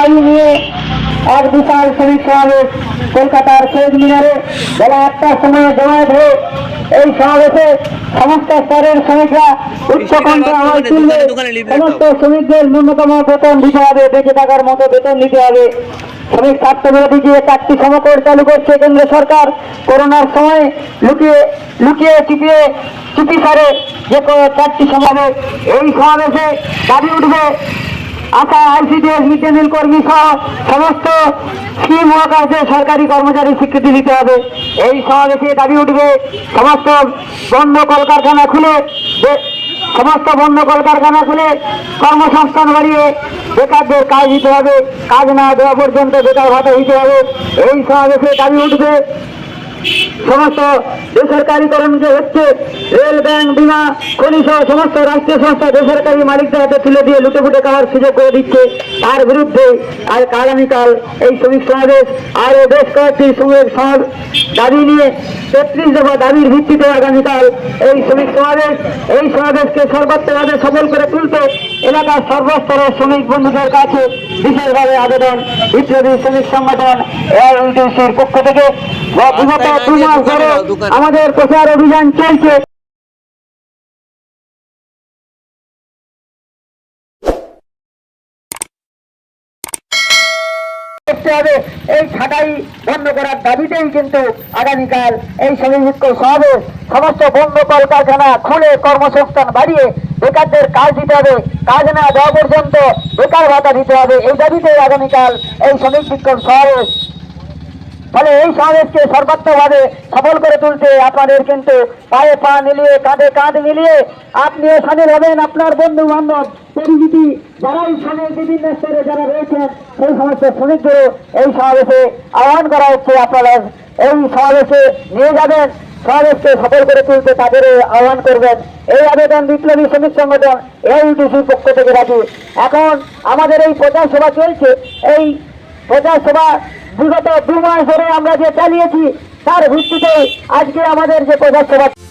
আইন নিয়ে এক বিশাল শ্রমিক সমাবেশ কলকাতার শহীদ মিনারে বেলা একটার সময় জমায়েত হয়ে এই সমাবেশে সমস্ত স্তরের শ্রমিকরা উচ্চকণ্ঠে আওয়াজ তুলবে। সমস্ত শ্রমিকদের ন্যূনতম বেতন দিতে হবে। বেঁচে থাকার মতো বেতন দিতে হবে। শ্রমিক স্বার্থ বিরোধী যে চারটি সমকর চালু করছে কেন্দ্র সরকার করোনার সময় লুকিয়ে লুকিয়ে চিপিয়ে চুপি সারে যে চারটি সমাবেশ এই সমাবেশে দাবি উঠবে ASHA ICDS mid day meal কর্মী সহ সমস্ত স্কিম ওয়ার্কারদের সরকারি কর্মচারী স্বীকৃতি দিতে হবে। এই সমাবেশে দাবি উঠবে, সমস্ত বন্ধ কলকারখানা খুলে সমস্ত বন্ধ কলকারখানা খুলে কর্মসংস্থান বাড়িয়ে বেকারদের কাজ দিতে হবে। কাজ না দেওয়া পর্যন্ত বেকার ভাতা দিতে হবে। এই সমাবেশে দাবি উঠবে সমস্ত বেসরকারীকরণ যে হচ্ছে, রেল, ব্যাংক, বিমা খনি সহ সমস্ত রাষ্ট্রীয় সংস্থা বেসরকারি মালিকদের হাতে তুলে দিয়ে লুটে ফুটে খাওয়ার সুযোগ করে দিচ্ছে। তার বিরুদ্ধে আর আগামীকাল এই শ্রমিক সমাবেশ আরও বেশ কয়েকটি শ্রমিক দাবি নিয়ে তেত্রিশ দফা দাবির ভিত্তিতে আগামীকাল এই শ্রমিক সমাবেশ। এই সমাবেশকে সর্বোচ্চভাবে সফল করে তুলতে এলাকার সর্বস্তরের শ্রমিক বন্ধুদের কাছে বিশেষভাবে আবেদন। বিপ্লবী শ্রমিক সংগঠন এআইইউটিসির পক্ষ থেকে। বিগত আমাদের প্রচার অভিযান চলছে। করতে হবে এই ছাঁটাই বন্ধ করার দাবিতেই কিন্তু আগামীকাল এই শ্রমিক সমাবেশ। সমস্ত বন্ধ কলকারখানা খুলে কর্মসংস্থান বাড়িয়ে বেকারদের কাজ দিতে হবে। কাজ না দেওয়া পর্যন্ত বেকার ভাতা দিতে হবে। এই দাবিতেই আগামীকাল এই শ্রমিক বিক্ষোভ সমাবেশ। সমাবেশকে সর্বাত্মকভাবে সফল করে তুলতে আপনাদের কিন্তু পায়ে পা মিলিয়ে, কাঁধে কাঁধ মিলিয়ে আপনিও সামিল হবেন আপনার বন্ধু বান্ধব পরিচিতি যারাই শ্রমিক বিভিন্ন স্তরে যারা রয়েছেন, সেই সমস্ত শ্রমিকদেরও এই সমাবেশে আহ্বান করা হচ্ছে আপনারা এই সমাবেশে নিয়ে যাবেন, সমাবেশকে সফল করে তুলতে তাদেরও আহ্বান করবেন। এই আবেদন বিপ্লবী শ্রমিক সংগঠন এইউটিসির পক্ষ থেকে রাখি। এখন আমাদের এই প্রচার সভা চলছে, এই প্রচার সভা বিগত দু মাস ধরে আমরা যে চালিয়েছি তার ভিত্তিতে আজকে আমাদের যে প্রজাসভা সভা